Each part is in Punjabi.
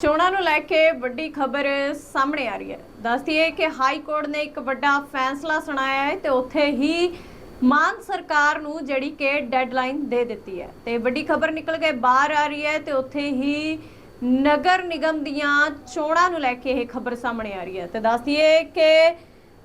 ਚੋਣਾਂ ਨੂੰ ਲੈ ਕੇ ਵੱਡੀ ਖਬਰ ਸਾਹਮਣੇ ਆ ਰਹੀ ਹੈ। ਦੱਸਦੀ ਹੈ ਕਿ ਹਾਈ ਕੋਰਟ ਨੇ ਇੱਕ ਵੱਡਾ ਫੈਸਲਾ ਸੁਣਾਇਆ ਹੈ ਤੇ ਉੱਥੇ ਹੀ ਮਾਨ ਸਰਕਾਰ ਨੂੰ ਜਿਹੜੀ ਕਿ ਡੈਡਲਾਈਨ ਦੇ ਦਿੱਤੀ ਹੈ। ਤੇ ਵੱਡੀ ਖਬਰ ਨਿਕਲ ਕੇ ਬਾਹਰ ਆ ਰਹੀ ਹੈ ਤੇ ਉੱਥੇ ਹੀ ਨਗਰ ਨਿਗਮ ਦੀਆਂ ਚੋਣਾਂ ਨੂੰ ਲੈ ਕੇ ਇਹ ਖਬਰ ਸਾਹਮਣੇ ਆ ਰਹੀ ਹੈ। ਤੇ ਦੱਸਦੀ ਹੈ ਕਿ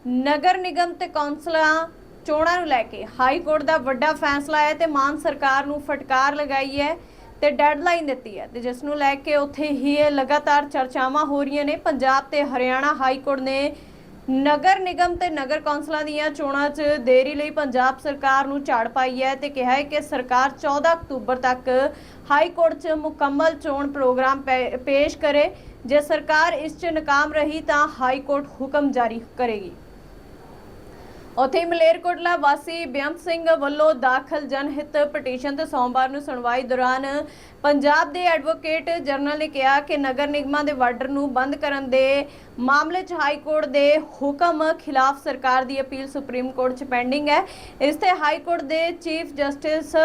ਨਗਰ ਨਿਗਮ ਤੇ ਕੌਂਸਲਾਂ ਚੋਣਾਂ ਨੂੰ ਲੈ ਕੇ ਹਾਈ ਕੋਰਟ ਦਾ ਵੱਡਾ ਫੈਸਲਾ ਹੈ ਤੇ ਮਾਨ ਸਰਕਾਰ ਨੂੰ ਫਟਕਾਰ ਲਗਾਈ ਹੈ। ਤੇ ਡੈਡਲਾਈਨ ਦਿੱਤੀ ਹੈ ਤੇ ਜਿਸ ਨੂੰ ਲੈ ਕੇ ਉੱਥੇ ਹੀ ਇਹ ਲਗਾਤਾਰ ਚਰਚਾਵਾਂ ਹੋ ਰਹੀਆਂ ਨੇ। ਪੰਜਾਬ ਤੇ ਹਰਿਆਣਾ ਹਾਈ ਕੋਰਟ ਨੇ ਨਗਰ ਨਿਗਮ ਤੇ ਨਗਰ ਕੌਂਸਲਾਂ ਦੀਆਂ ਚੋਣਾਂ 'ਚ ਦੇਰੀ ਲਈ ਪੰਜਾਬ ਸਰਕਾਰ ਨੂੰ ਝਾੜ ਪਾਈ ਹੈ ਤੇ ਕਿਹਾ ਹੈ ਕਿ ਸਰਕਾਰ 14 ਅਕਤੂਬਰ ਤੱਕ ਹਾਈ ਕੋਰਟ 'ਚ ਮੁਕੰਮਲ ਚੋਣ ਪ੍ਰੋਗਰਾਮ ਪੇ- ਪੇਸ਼ ਕਰੇ। ਜੇ ਸਰਕਾਰ ਇਸ 'ਚ ਨਾਕਾਮ ਰਹੀ ਤਾਂ ਹਾਈ ਕੋਰਟ ਹੁਕਮ ਜਾਰੀ ਕਰੇਗੀ। ਉੱਥੇ ਹੀ ਮਲੇਰਕੋਟਲਾ ਵਾਸੀ ਬੇਅੰਤ ਸਿੰਘ ਵੱਲੋਂ ਦਾਖਲ ਜਨਹਿਤ ਪਟੀਸ਼ਨ ਤੇ ਸੋਮਵਾਰ ਨੂੰ ਸੁਣਵਾਈ ਦੌਰਾਨ ਪੰਜਾਬ ਦੇ ਐਡਵੋਕੇਟ ਜਨਰਲ ਨੇ ਕਿਹਾ ਕਿ ਨਗਰ ਨਿਗਮਾਂ ਦੇ ਵਾਰਡਰ ਨੂੰ ਬੰਦ ਕਰਨ ਦੇ ਮਾਮਲੇ 'ਚ ਹਾਈ ਕੋਰਟ ਦੇ ਹੁਕਮ ਖਿਲਾਫ ਸਰਕਾਰ ਦੀ ਅਪੀਲ ਸੁਪਰੀਮ ਕੋਰਟ 'ਚ ਪੈਂਡਿੰਗ ਹੈ। ਇਸ ਤੇ ਹਾਈ ਕੋਰਟ ਦੇ ਚੀਫ ਜਸਟਿਸ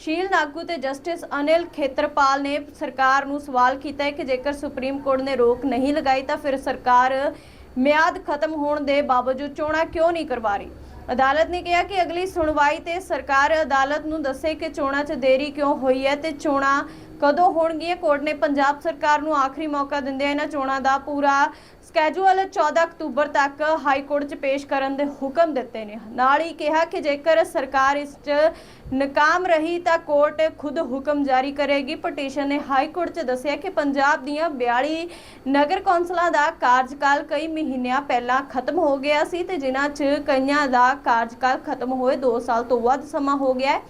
ਸ਼ੀਲ ਨਾਗੂ ਤੇ ਜਸਟਿਸ ਅਨਿਲ ਖੇਤਰਪਾਲ ਨੇ ਸਰਕਾਰ ਨੂੰ ਸਵਾਲ ਕੀਤਾ ਹੈ ਕਿ ਜੇਕਰ ਸੁਪਰੀਮ ਕੋਰਟ ਨੇ ਰੋਕ ਨਹੀਂ ਲਗਾਈ ਤਾਂ ਫਿਰ ਸਰਕਾਰ ਮਿਆਦ ਖਤਮ ਹੋਣ ਦੇ ਬਾਵਜੂਦ ਚੋਣਾਂ ਕਿਉਂ ਨਹੀਂ ਕਰਵਾ ਰਹੀ ਅਦਾਲਤ ਨੇ ਕਿਹਾ ਕਿ ਅਗਲੀ ਸੁਣਵਾਈ ਤੇ ਸਰਕਾਰ ਅਦਾਲਤ ਨੂੰ ਦੱਸੇ ਕਿ ਚੋਣਾਂ 'ਚ ਦੇਰੀ ਕਿਉਂ ਹੋਈ ਹੈ ਤੇ ਚੋਣਾਂ ਕਦੋਂ ਹੋਣਗੀਆਂ ਕੋਰਟ ਨੇ ਪੰਜਾਬ ਸਰਕਾਰ ਨੂੰ ਆਖਰੀ ਮੌਕਾ ਦਿੰਦੇ ਇਹਨਾਂ ਚੋਣਾਂ ਦਾ ਪੂਰਾ ਸਕੇਜੂਲ 14 ਅਕਤੂਬਰ ਤੱਕ ਹਾਈ ਕੋਰਟ 'ਚ ਪੇਸ਼ ਕਰਨ ਦੇ ਹੁਕਮ ਦਿੱਤੇ ਨੇ। ਨਾਲ ਹੀ ਕਿਹਾ ਕਿ ਜੇਕਰ ਸਰਕਾਰ ਇਸ 'ਚ ਨਾਕਾਮ ਰਹੀ ਤਾਂ ਕੋਰਟ ਖੁਦ ਹੁਕਮ ਜਾਰੀ ਕਰੇਗੀ। ਪਟੀਸ਼ਨ ਨੇ ਹਾਈ ਕੋਰਟ 'ਚ ਦੱਸਿਆ ਕਿ ਪੰਜਾਬ ਦੀਆਂ 42 ਨਗਰ ਕੌਂਸਲਾਂ ਦਾ ਕਾਰਜਕਾਲ ਕਈ ਮਹੀਨਿਆਂ ਪਹਿਲਾਂ ਖਤਮ ਹੋ ਗਿਆ ਸੀ ਤੇ ਜਿਨ੍ਹਾਂ 'ਚ ਕਈਆਂ ਦਾ ਕਾਰਜਕਾਲ ਖਤਮ ਹੋਏ 2 ਸਾਲ ਤੋਂ ਵੱਧ ਸਮਾਂ ਹੋ ਗਿਆ ਹੈ।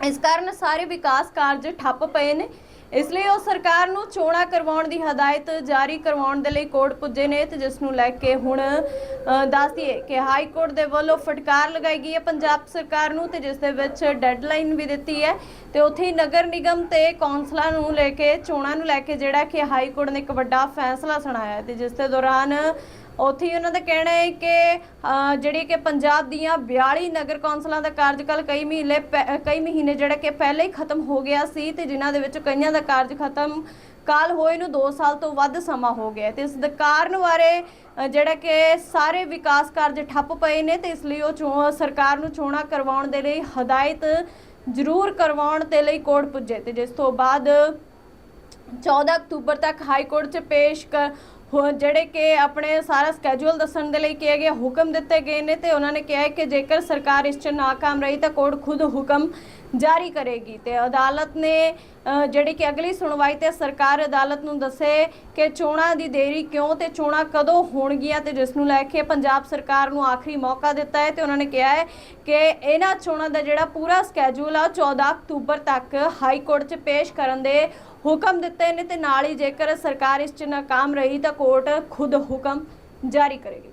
ਇਸ ਕਾਰਨ ਸਾਰੇ ਵਿਕਾਸ ਕਾਰਜ ਠੱਪ ਪਏ ਨੇ। ਇਸ ਲਈ ਉਹ ਸਰਕਾਰ ਨੂੰ ਚੋਣਾਂ ਕਰਵਾਉਣ ਦੀ ਹਦਾਇਤ ਜਾਰੀ ਕਰਵਾਉਣ ਦੇ ਲਈ ਕੋਰਟ ਪੁੱਜੇ ਨੇ ਤੇ ਜਿਸ ਨੂੰ ਲੈ ਕੇ ਹੁਣ ਅ, ਦੱਸ ਦਈਏ ਕਿ ਹਾਈ ਕੋਰਟ ਦੇ ਵੱਲੋਂ ਫਟਕਾਰ ਲਗਾਈ ਗਈ ਹੈ ਪੰਜਾਬ ਸਰਕਾਰ ਨੂੰ ਤੇ ਜਿਸ ਦੇ ਵਿੱਚ ਡੈਡਲਾਈਨ ਵੀ ਦਿੱਤੀ ਹੈ ਤੇ ਉੱਥੇ ਹੀ ਨਗਰ ਨਿਗਮ ਤੇ ਕੌਂਸਲਾਂ ਨੂੰ ਲੈ ਕੇ ਚੋਣਾਂ ਨੂੰ ਲੈ ਕੇ ਜਿਹੜਾ ਕਿ ਹਾਈ ਕੋਰਟ ਨੇ ਇੱਕ ਵੱਡਾ ਫੈਸਲਾ ਸੁਣਾਇਆ ਹੈ ਤੇ ਜਿਸ ਦੇ ਦੌਰਾਨ ਉੱਥੇ ਹੀ ਉਹਨਾਂ ਦਾ ਕਹਿਣਾ ਹੈ ਕਿ ਅਹ, ਜਿਹੜੀ ਕਿ ਪੰਜਾਬ ਦੀਆਂ 42 ਨਗਰ ਕੌਂਸਲਾਂ ਦਾ ਕਾਰਜਕਾਲ ਕਈ ਮਹੀਨੇ ਪਹਿ- ਕਈ ਮਹੀਨੇ ਜਿਹੜਾ ਕਿ ਪਹਿਲੇ ਹੀ ਖਤਮ ਹੋ ਗਿਆ ਸੀ ਤੇ ਜਿਨ੍ਹਾਂ ਦੇ ਵਿੱਚ ਕਈਆਂ ਦਾ ਕਾਰਜ ਖਤਮ ਕਾਲ ਹੋਏ ਨੂੰ 2 ਸਾਲ ਤੋਂ ਵੱਧ ਸਮਾਂ ਹੋ ਗਿਆ ਹੈ ਤੇ ਇਸ ਦੇ ਕਾਰਨ ਬਾਰੇ ਅਹ, ਜਿਹੜਾ ਕਿ ਸਾਰੇ ਵਿਕਾਸ ਕਾਰਜ ਠੱਪ ਪਏ ਨੇ ਤੇ ਇਸ ਲਈ ਉਹ ਚੋ- ਸਰਕਾਰ ਨੂੰ ਚੋਣਾਂ ਕਰਵਾਉਣ ਦੇ ਲਈ ਹਦਾਇਤ ਜ਼ਰੂਰ ਕਰਵਾਉਣ ਦੇ ਲਈ ਕੋਰਟ ਪੁੱਜੇ ਤੇ ਜਿਸ ਤੋਂ ਬਾਅਦ 14 ਅਕਤੂਬਰ ਤੱਕ ਹਾਈ ਕੋਰਟ 'ਚ ਪੇਸ਼ ਕਰ ਜਿਹੜੇ ਕਿ ਆਪਣੇ ਸਾਰਾ ਸਕੇਜੂਲ ਦੱਸਣ ਦੇ ਲਈ ਕਿਹਾ ਗਿਆ, ਹੁਕਮ ਦਿੱਤੇ ਗਏ ਨੇ ਤੇ ਉਹਨਾਂ ਨੇ ਕਿਹਾ ਕਿ ਜੇਕਰ ਸਰਕਾਰ ਇਸ 'ਚ ਨਾਕਾਮ ਰਹੀ ਤਾਂ ਕੋਰਟ ਖੁਦ ਹੁਕਮ ਜਾਰੀ ਕਰੇਗੀ ਤੇ ਅਦਾਲਤ ਨੇ ਜਿਹੜੀ ਕਿ ਅਗਲੀ ਸੁਣਵਾਈ ਤੇ ਸਰਕਾਰ ਅਦਾਲਤ ਨੂੰ ਦੱਸੇ ਕਿ ਚੋਣਾਂ ਦੀ ਦੇਰੀ ਕਿਉਂ ਤੇ ਚੋਣਾਂ ਕਦੋਂ ਹੋਣਗੀਆਂ ਤੇ ਜਿਸ ਨੂੰ ਲੈ ਕੇ ਪੰਜਾਬ ਸਰਕਾਰ ਨੂੰ ਆਖਰੀ ਮੌਕਾ ਦਿੱਤਾ ਹੈ ਤੇ ਉਹਨਾਂ ਨੇ ਕਿਹਾ ਹੈ ਕਿ ਇਹਨਾਂ ਚੋਣਾਂ ਦਾ ਜਿਹੜਾ ਪੂਰਾ ਸਕੇਜੂਲ ਆ ਉਹ 14 ਅਕਤੂਬਰ ਤੱਕ ਹਾਈ ਕੋਰਟ 'ਚ ਪੇਸ਼ ਕਰਨ ਦੇ ਹੁਕਮ ਦਿੱਤੇ ਨੇ ਤੇ ਨਾਲ ਹੀ ਜੇਕਰ ਸਰਕਾਰ ਇਸ 'ਚ ਨਾਕਾਮ ਰਹੀ ਤਾਂ ਕੋਰਟ ਖੁਦ ਹੁਕਮ ਜਾਰੀ ਕਰੇਗੀ।